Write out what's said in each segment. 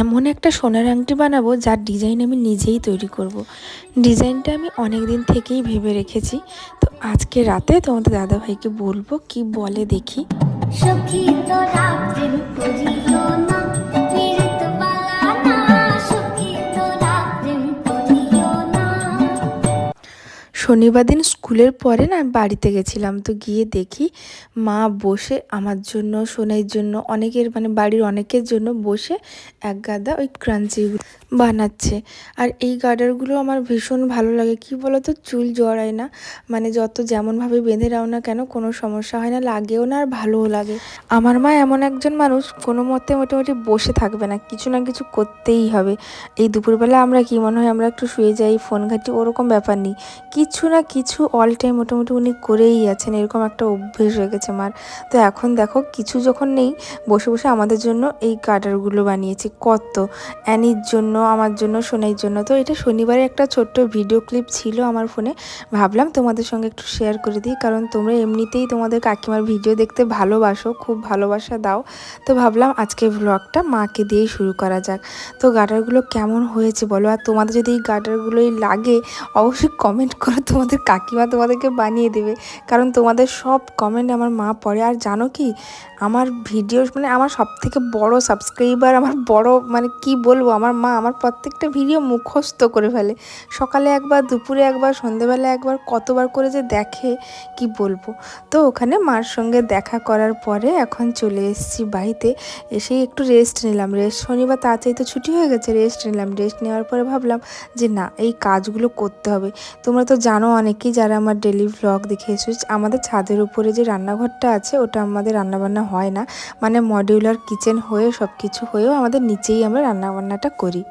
এমন একটা সোনার আংটি বানাবো যার ডিজাইন আমি নিজেই তৈরি করব। ডিজাইনটা আমি অনেক দিন থেকেই ভেবে রেখেছি। তো আজকে রাতে তোমাদের দাদাভাইকে বলব কি বলে দেখি। সখী তো না। শনিবার দিন স্কুলের পরে না বাড়িতে গেছিলাম। তো গিয়ে দেখি মা বসে আমার জন্য, সোনাইয়ের জন্য, অনেকের মানে বাড়ির অনেকের জন্য বসে এক গাদা ওই ক্রাঞ্চি বানাচ্ছে। আর এই গার্ডারগুলো আমার ভীষণ ভালো লাগে। কি বলতো? চুল জড়ায় না। মানে যত যেমনভাবে বেঁধে রাও না কেন কোনো সমস্যা হয় না, লাগেও না আর ভালোও লাগে। আমার মা এমন একজন মানুষ, কোনো মতে মোটামুটি বসে থাকবে না। কিছু না কিছু করতেই হবে। এই দুপুরবেলা আমরা কি মনে হয় আমরা একটু শুয়ে যাই, ফোন ঘাঁটি, ওরকম ব্যাপার নেই। কিছু না কিছু? অল টাইম মোটামুটি উনি করেই আছেন। এরকম একটা অভ্যেস হয়ে গেছে আমার। তো এখন দেখো, কিছু যখন নেই, বসে বসে আমাদের জন্য এই গার্ডারগুলো বানিয়েছি। কত? অ্যানির জন্য, আমার জন্য সোনাইয়ের জন্য। তো এটা শনিবারে একটা ছোট্ট ভিডিও ক্লিপ ছিল আমার ফোনে। ভাবলাম তোমাদের সঙ্গে একটু শেয়ার করে দিই, কারণ তোমরা এমনিতেই তোমাদের কাকিমার ভিডিও দেখতে ভালোবাসো, খুব ভালোবাসা দাও। তো ভাবলাম আজকে ব্লগটা মাকে দিয়েই শুরু করা যাক। তো গাটারগুলো কেমন হয়েছে বলো? আর তোমাদের যদি এই গার্ডারগুলোই লাগে, অবশ্যই কমেন্ট করো। তোমাদের কাকিমা তোমাদেরকে বানিয়ে দেবে। কারণ তোমাদের সব কমেন্ট আমার মা পড়ে। আর জানো কি? আমার ভিডিও মানে আমার সব থেকে বড় সাবস্ক্রাইবার আমার বড় মানে কি বলব? আমার মা আমার প্রত্যেকটা ভিডিও মুখস্থ করে ফেলে। সকালে একবার, দুপুরে একবার, সন্ধেবেলা একবার, কতবার করে যে দেখে, কি বলব? তো ওখানে মার সঙ্গে দেখা করার পরে এখন চলে এসেছি বাড়িতে। এসেই একটু রেস্ট নিলাম। রেস্ট শনিবার তাড়াতাড়ি তো ছুটি হয়ে গেছে। রেস্ট নিলাম। রেস্ট নেওয়ার পরে ভাবলাম যে না, এই কাজগুলো করতে হবে। তোমরা তো জানো অনেকেই যারা আমার ডেলি ভ্লগ দেখে আমাদের ছাদের উপরে যে রান্নাঘরটা আছে, ওটা আমাদের রান্নাবান্না হয় না। মানে মডিউলার কিচেন হয়ে সব কিছু হয়েও আমাদের নিচেই আমরা রান্নাবান্নাটা করি।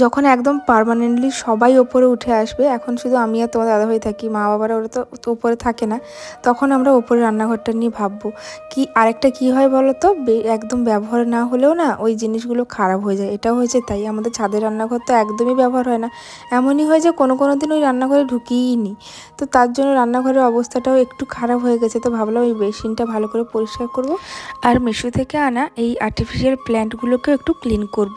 যখন একদম পার্মানেন্টলি সবাই ওপরে উঠে আসবে, এখন শুধু আমি আর তোমার দাদাভাই থাকি, মা বাবারা ওরা তো ওপরে থাকে না, তখন আমরা ওপরে রান্নাঘরটা নিয়ে ভাববো। কি, আরেকটা কি হয় বলো তো? একদম ব্যবহার না হলেও না ওই জিনিসগুলো খারাপ হয়ে যায়। এটাও হয়েছে তাই, আমাদের ছাদের রান্নাঘর তো একদমই ব্যবহার হয় না। এমনই হয় যে কোনো কোনো দিন ওই রান্নাঘরে ঢুকিয়েই নি। তো তার জন্য রান্নাঘরের অবস্থাটাও একটু খারাপ হয়ে গেছে, তো ভাবলাম ওই বেসিনটা ভালো করে পরিষ্কার করব। আর মিশো থেকে আনা এই আর্টিফিশিয়াল প্ল্যান্টগুলোকেও একটু ক্লিন করব।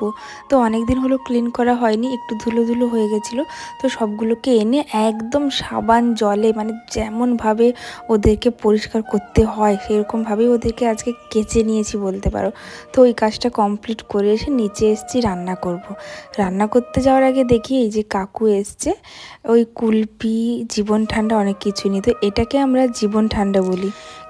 তো অনেক দিন হলো ক্লিন করা হয়নি, একটু ধুলো ধুলো হয়ে গেছিল। তো সবগুলোকে এনে একদম সাবান জলে মানে যেমনভাবে ওদেরকে পরিষ্কার করতে হয়, সেরকমভাবেই ওদেরকে আজকে কেচে নিয়েছি বলতে পারো। তো ওই কাজটা কমপ্লিট করে এসে নিচে এসেছি রান্না করব। রান্না করতে যাওয়ার আগে দেখি এই যে কাকু এসছে, ওই কুলপি, জীবন ঠান্ডা অনেক কিছু নিয়ে তো এটাকে আমরা জীবন ঠান্ডা বলি।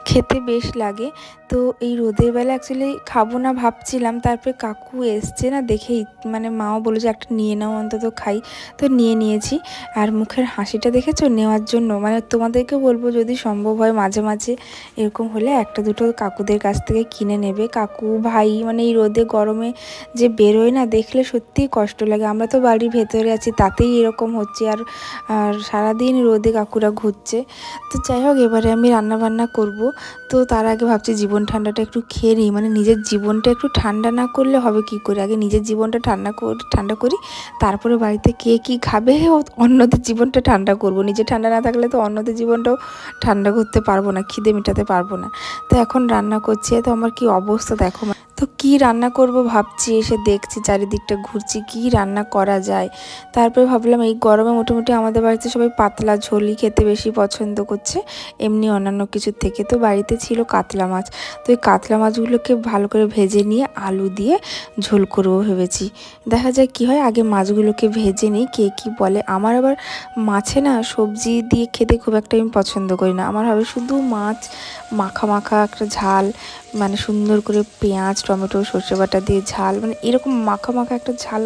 খেতে বেশ লাগে। তো এই রোদের বেলা অ্যাকচুয়ালি খাব না ভাবছিলাম। তারপরে কাকু এসছে না দেখেই মানে মাও বলে যে একটা নিয়ে নাও, অন্তত খাই। তো নিয়ে নিয়েছি। আর মুখের হাসিটা দেখেছ? নেওয়ার জন্য। মানে তোমাদেরকে বলব, যদি সম্ভব হয় মাঝে মাঝে এরকম হলে একটা দুটো কাকুদের কাছ থেকে কিনে নেবে। কাকু, ভাই মানে এই রোদে, গরমে যে বেরোয় না, দেখলে সত্যিই কষ্ট লাগে। আমরা তো বাড়ির ভেতরে আছি, তাতেই এরকম হচ্ছে। আর আর সারাদিন রোদে কাকুরা ঘুরছে। তো যাই হোক, এবারে আমি রান্না বান্না করব। তো তার আগে ভাবছি জীবন ঠান্ডাটা একটু খেয়ে নিই। মানে নিজের জীবনটা একটু ঠান্ডা না করলে হবে কি করে? আগে নিজের জীবনটা ঠান্ডা করি ঠান্ডা করি, তারপরে বাড়িতে কে কি খাবে অন্যদের জীবনটা ঠান্ডা করব। নিজে ঠান্ডা না থাকলে তো অন্যদের জীবনটাও ঠান্ডা করতে পারব না, খিদে মেটাতে পারব না। তো এখন রান্না করছি, তো আমার কি অবস্থা দেখো? তো কি রান্না করব ভাবছি, এসে দেখছি চারিদিকটা ঘুরছি কি রান্না করা যায়। তারপরে ভাবলাম এই গরমে মোটামুটি আমাদের বাড়িতে সবাই পাতলা ঝোলই খেতে বেশি পছন্দ করছে, এমনি অন্যান্য কিছুর থেকে। তো বাড়িতে ছিল কাতলা মাছ। তো এই কাতলা মাছগুলোকে ভালো করে ভেজে নিয়ে আলু দিয়ে ঝোল করব ভেবেছি। দেখা যায় কি হয়, আগে মাছগুলোকে ভেজে নিই, কে কী বলে। আমার আবার মাছে না সবজি দিয়ে খেতে খুব একটা আমি পছন্দ করি না। আমার হবে শুধু মাছ, মাখা মাখা একটা ঝাল মানে সুন্দর করে পেঁয়াজ টমেটো, সর্ষে বাটা দিয়ে ঝাল মানে এরকম মাখা মাখা একটা ঝাল,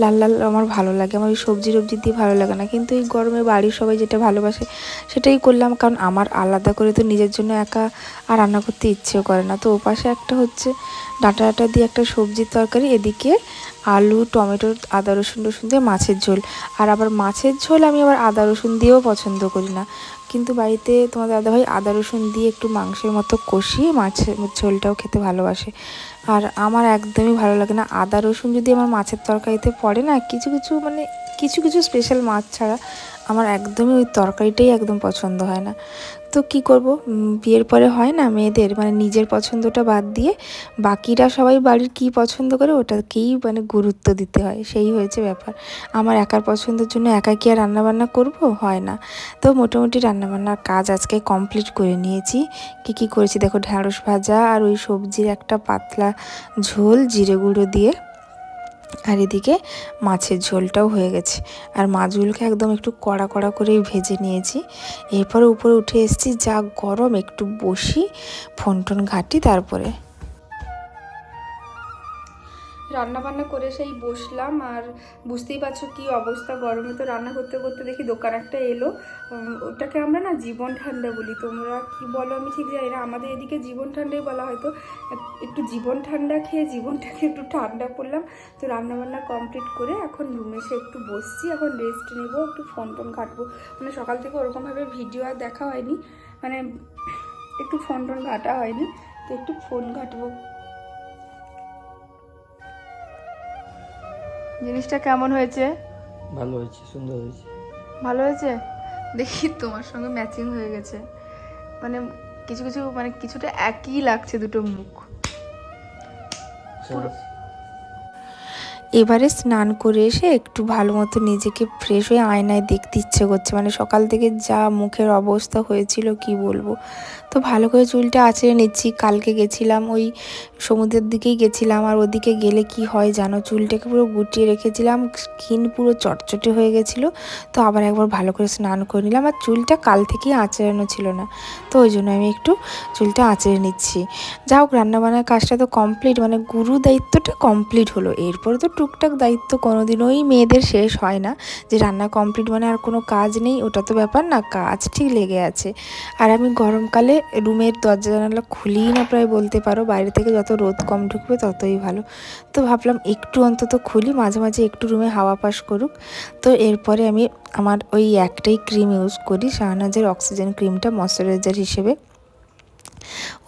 লাল লাল আমার ভালো লাগে। আমার ওই সবজি টবজি দিয়ে ভালো লাগে না। কিন্তু এই গরমে বাড়ির সবাই যেটা ভালোবাসে, সেটাই করলাম। কারণ আমার আলাদা করে তো নিজের জন্য একা আর রান্না করতে ইচ্ছেও করে না। তো ওপাশে একটা হচ্ছে ডাঁটা ডাঁটা দিয়ে একটা সবজির তরকারি, এদিকে আলু, টমেটো, আদা, রসুন রসুন দিয়ে মাছের ঝোল। আর আবার মাছের ঝোল আমি আবার আদা, রসুন দিয়েও পছন্দ করি না। কিন্তু বাড়িতে তোমার দাদাভাই আদা রসুন দিয়ে একটু মাংসের মতো কষিয়ে মাছের ঝোলটাও খেতে ভালোবাসে। আর আমার একদমই ভালো লাগে না। আদা রসুন যদি আমার মাছের তরকারিতে পড়ে না, কিছু কিছু মানে কিছু কিছু স্পেশাল মাছ ছাড়া আমার একদমই ওই তরকারিটাই একদম পছন্দ হয় না। তো কি করব? বিয়ের পরে হয় না মেয়েদের? মানে নিজের পছন্দটা বাদ দিয়ে বাকিরা সবাই বাড়ির কি পছন্দ করে ওটাকেই মানে গুরুত্ব দিতে হয়। সেই হয়েছে ব্যাপার। আমার একার পছন্দের জন্য একা কি আর রান্নাবান্না করব? হয় না। তো মোটামুটি রান্নাবান্নার কাজ আজকে কমপ্লিট করে নিয়েছি। কি কি করেছি? দেখো, ঢ্যাঁড়স ভাজা আর ওই সবজির একটা পাতলা ঝোল, জিরে গুঁড়ো দিয়ে আর এদিকে মাছের ঝোলটাও হয়ে গেছে। আর মাছগুলোকে একদম একটু কড়া কড়া করে ভেজে নিয়েছি। এরপরে উপরে উঠে এসেছি, যা গরম, একটু বসি ফোন টোন ঘাঁটি তারপরে। রান্না বান্না করে সেই বসলাম আর বুঝতেই পারছ কি অবস্থা গরমে তো রান্না করতে করতে দেখি দোকান একটা এলো। ওটাকে আমরা না জীবন ঠান্ডা বলি। তোমরা কি বলো আমি ঠিক জানি না। আমাদের এদিকে জীবন ঠান্ডাই বলা হয়তো এক- একটু জীবন ঠান্ডা খেয়ে জীবনটাকে একটু ঠান্ডা করলাম। তো রান্না বান্না কমপ্লিট করে এখন রুমে এসে একটু বসছি। এখন রেস্ট নেব, একটু ফোন টোন ঘাটবো মানে সকাল থেকে ওরকমভাবে ভিডিও আর দেখা হয়নি। মানে একটু ফোন টোন ঘাটা হয়নি। তো একটু ফোন ঘাটবো জিনিসটা কেমন হয়েছে? ভালো হয়েছে সুন্দর হয়েছে। ভালো হয়েছে? দেখি তোমার সঙ্গে ম্যাচিং হয়ে গেছে। মানে কিছু কিছু মানে কিছুটা একই লাগছে দুটো মুখ। সব- এবারে স্নান করে এসে একটু ভালো মতো নিজেকে ফ্রেশ হয়ে আয়নায় দেখতে ইচ্ছে করছে। মানে সকাল থেকে যা মুখের অবস্থা হয়েছিল কি বলব? তো ভালো করে চুলটা আঁচড়ে নিচ্ছি। কালকে গেছিলাম ওই সমুদ্রের দিকেই গেছিলাম। আর ওদিকে গেলে কি হয় জানো? চুলটাকে পুরো গুটিয়ে রেখেছিলাম। স্কিন পুরো চটচটে হয়ে গেছিল। তো আবার একবার ভালো করে স্নান করে নিলাম। আর চুলটা কাল থেকেই আঁচড়ানো ছিল না। তো ওই জন্য আমি একটু চুলটা আঁচড়ে নিচ্ছি। যা হোক, রান্নাবান্নার কাজটা তো কমপ্লিট মানে গুরু দায়িত্বটা কমপ্লিট হলো। এরপর তো টুকটাক দায়িত্ব কোনোদিনই মেয়েদের শেষ হয় না। যে রান্না কমপ্লিট মানে আর কোনো কাজ নেই, ওটা তো ব্যাপার না কাজ ঠিক লেগে আছে। আর আমি গরমকালে রুমের দরজা জানালা খুলিই না প্রায় বলতে পারো, বাইরে থেকে যত রোদ কম ঢুকবে ততই ভালো। তো ভাবলাম একটু অন্তত খুলি, মাঝে মাঝে একটু রুমে হাওয়া পাস করুক। তো এরপরে আমি আমার ওই একটাই ক্রিম ইউজ করি, শাহনাজের অক্সিজেন ক্রিমটা ময়শ্চারাইজার হিসেবে।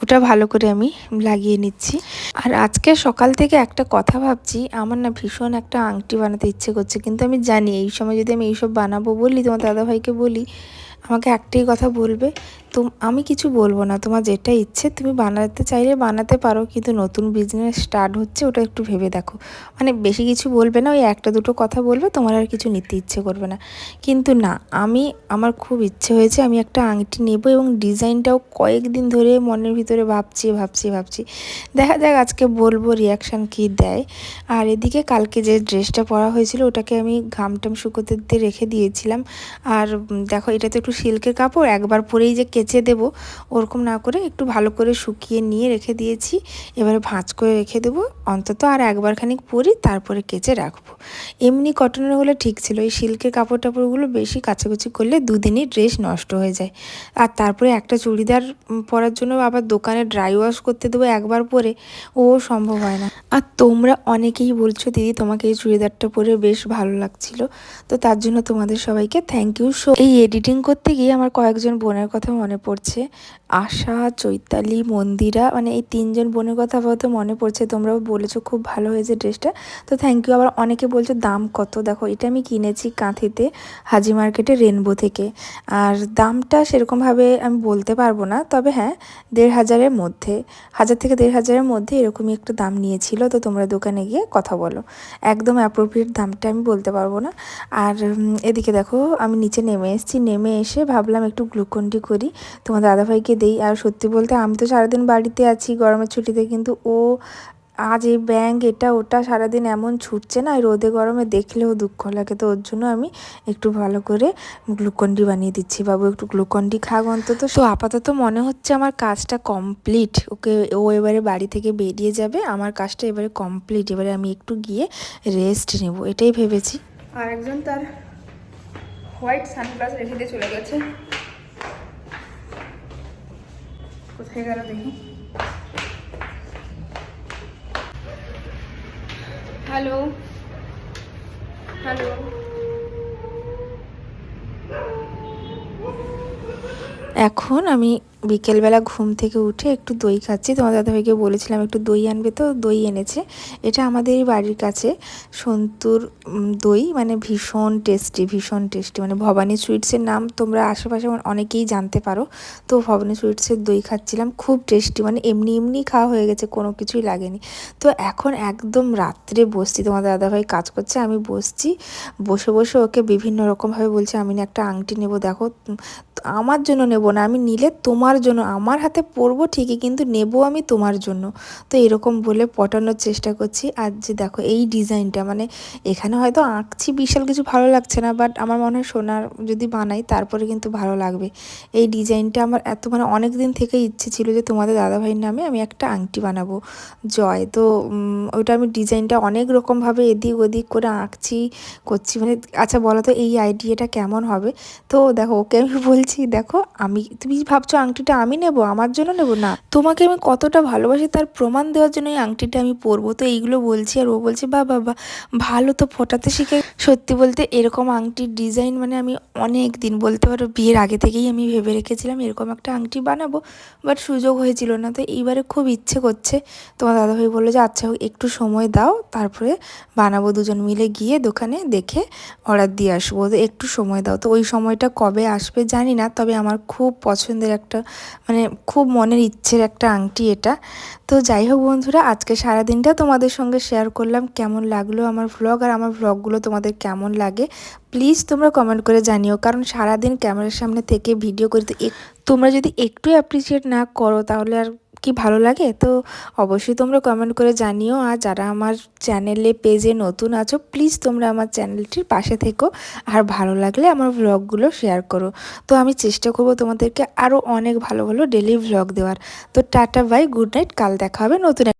ওটা ভালো করে আমি লাগিয়ে নিচ্ছি। আর আজকে সকাল থেকে একটা কথা ভাবছি, আমার না ভীষণ একটা আংটি বানাতে ইচ্ছে করছে, কিন্তু আমি জানি এই সময় যদি আমি এইসব বানাবো বলি, তোমার দাদাভাইকে বলি, আমাকে একটাই কথা বলবে তো আমি কিছু বলব না। তোমার যেটা ইচ্ছে, তুমি বানাতে চাইলে বানাতে পারো, কিন্তু নতুন বিজনেস স্টার্ট হচ্ছে, ওটা একটু ভেবে দেখো। মানে বেশি কিছু বলবে না, ওই একটা দুটো কথা বলবে, তোমার আর কিছু নিতে ইচ্ছে করবে না। কিন্তু না, আমি, আমার খুব ইচ্ছে হয়েছে, আমি একটা আংটি নেব এবং ডিজাইনটাও কয়েকদিন ধরে মনের ভিতরে ভাবছি ভাবছি ভাবছি। দেখা যাক আজকে বলব রিয়াকশান কী দেয়। আর এদিকে কালকে যে ড্রেসটা পরা হয়েছিল, ওটাকে আমি ঘামটাম শুকোতে দিয়ে রেখে দিয়েছিলাম। আর দেখো, এটা তো একটু সিল্কের কাপড়, একবার পরেই যে কেচে দেবো। ওরকম না করে একটু ভালো করে শুকিয়ে নিয়ে রেখে দিয়েছি। এবারে ভাঁজ করে রেখে দেবো। অন্তত আর একবার খানিক পরি, তারপরে কেচে রাখব। এমনি কটনের হলে ঠিক ছিল। এই সিল্কের কাপড় টাপড়গুলো বেশি কাচাকুচি করলে দুদিনই ড্রেস নষ্ট হয়ে যায়। আর তারপরে একটা চুড়িদার পরার জন্য আবার দোকানে ড্রাই ওয়াশ করতে দেবো একবার পরে। ও সম্ভব হয় না। আর তোমরা অনেকেই বলছো, দিদি, তোমাকে এই চুড়িদারটা পরে বেশ ভালো লাগছিল। তো তার জন্য তোমাদের সবাইকে থ্যাংক ইউ সো এই এডিটিং করতে গিয়ে আমার কয়েকজন বোনের কথা মনে পড়ছে। আশা, চৈতালি, মন্দিরা মানে এই তিনজন বোনের কথা আপাতত মনে পড়ছে। তোমরাও বলেছ খুব ভালো হয়েছে ড্রেসটা। তো থ্যাংক ইউ আবার অনেকে বলছো দাম কত? দেখো, এটা আমি কিনেছি কাঁথিতে, হাজি মার্কেটে রেনবো থেকে। আর দামটা সেরকমভাবে আমি বলতে পারব না, তবে হ্যাঁ দেড় হাজারের মধ্যে, হাজার থেকে দেড় হাজারের মধ্যে এরকমই একটা দাম নিয়েছিল। তো তোমরা দোকানে গিয়ে কথা বলো। একদম অ্যাপ্রোপ্রিয়েট দামটা আমি বলতে পারব না। আর এদিকে দেখো, আমি নিচে নেমে এসেছি। নেমে এসে ভাবলাম একটু গ্লুকন্ডি করি। তোমার দাদাভাইকে দেই। আর সত্যি বলতে আমি তো সারাদিন বাড়িতে আছি, গরমের ছুটিতে, কিন্তু ও আজ এই ব্যাংক এটা, ওটা সারাদিন এমন ছুটছে না রোদে গরমে দেখলেও দুঃখ লাগে। তো ওর জন্য আমি একটু ভালো করে গ্লুকন্ডি বানিয়ে দিচ্ছি। বাবু, একটু গ্লুকন্ডি খাক অন্তত। তো আপাতত মনে হচ্ছে আমার কাজটা কমপ্লিট। ওকে, ও এবারে বাড়ি থেকে বেরিয়ে যাবে। আমার কাজটা এবারে কমপ্লিট। এবারে আমি একটু গিয়ে রেস্ট নেব, এটাই ভেবেছি। আর একজন তার হোয়াইট সানগ্লাস রেখে দিয়ে চলে গেছে। কোথায় গেল দেখি। হ্যালো। হ্যালো। এখন আমি বিকেলবেলা ঘুম থেকে উঠে একটু দই খাচ্ছি। তোমার দাদাভাইকে বলেছিলাম একটু দই আনবে তো, দই এনেছে। এটা আমাদের বাড়ির কাছে। সন্তুর দই মানে ভীষণ টেস্টি ভীষণ টেস্টি মানে ভবানী সুইটসের নাম তোমরা আশেপাশে অনেকেই জানতে পারো। তো ভবানী সুইটসের দই খাচ্ছিলাম। খুব টেস্টি মানে এমনি এমনি খাওয়া হয়ে গেছে, কোনো কিছুই লাগেনি। তো এখন একদম রাত্রে বসছি। তোমার দাদাভাই কাজ করছে, আমি বসছি। বসে বসে ওকে বিভিন্ন রকমভাবে বলছে, আমি না একটা আংটি নেব, দেখো। আমার জন্য নেব না, আমি নিলে তোমার জন্য, আমার হাতে পরবো ঠিকই, কিন্তু নেব আমি তোমার জন্য। তো এরকম বলে পটানোর চেষ্টা করছি। আর যে দেখো, এই ডিজাইনটা মানে এখানে হয়তো আঁকছি বিশাল কিছু ভালো লাগছে না বাট আমার মনে হয় সোনার যদি বানাই, তারপরে কিন্তু ভালো লাগবে। এই ডিজাইনটা আমার এত মানে অনেক দিন থেকে ইচ্ছে ছিল যে তোমাদের দাদাভাইয়ের নামে আমি একটা আংটি বানাবো, জয়। তো ওইটা আমি ডিজাইনটা অনেক রকমভাবে এদিক ওদিক করে আঁকছি, করছি মানে আচ্ছা বলো তো, এই আইডিয়াটা কেমন হবে? তো দেখো, ওকে আমি বলছি, দেখো, আমি, তুমি ভাবছ আংটিটা আমি নেব? আমার জন্য নেব? না। তোমাকে আমি কতটা ভালোবাসি তার প্রমাণ দেওয়ার জন্য এই আংটিটা আমি পরবো। তো এইগুলো বলছি আর ও বলছে বা বাবা ভালো তো ফোটাতে শিখে সত্যি বলতে এরকম আংটির ডিজাইন মানে আমি অনেক দিন বলতে পারো বিয়ের আগে থেকেই আমি ভেবে রেখেছিলাম এরকম একটা আংটি বানাবো, বাট সুযোগ হয়েছিল না। তো এইবারে খুব ইচ্ছে করছে। তোমার দাদাভাই বলল যে আচ্ছা একটু সময় দাও, তারপরে বানাবো দুজন মিলে গিয়ে দোকানে দেখে অর্ডার দিয়ে আসব। তো একটু সময় দাও। তো ওই সময়টা কবে আসবে জানি না, তবে আমার খুব পছন্দের একটা মানে খুব মনের ইচ্ছের একটা আংটি এটা। তো যাই হোক বন্ধুরা, আজকে সারাদিনটা তোমাদের সঙ্গে শেয়ার করলাম কেমন লাগল আমার ভ্লগ আর আমার ভ্লগগুলো তোমাদের কেমন লাগে। প্লিজ তোমরা কমেন্ট করে জানিও, কারণ সারাদিন ক্যামেরার সামনে থেকে ভিডিও করতে তো তোমরা যদি একটু অ্যাপ্রিসিয়েট না করো তাহলে আর কি ভালো লাগে? তো অবশ্যই তোমরা কমেন্ট করে জানিও। আর যারা আমার চ্যানেলে পেজে নতুন আছো প্লিজ তোমরা আমার চ্যানেলটির পাশে থেকো। আর ভালো লাগলে আমার ভ্লগগুলো শেয়ার করো। তো আমি চেষ্টা করব তোমাদেরকে আরও অনেক ভালো ভালো ডেলি ভ্লগ দেওয়ার। তো টাটা বাই গুড নাইট কাল দেখা হবে নতুন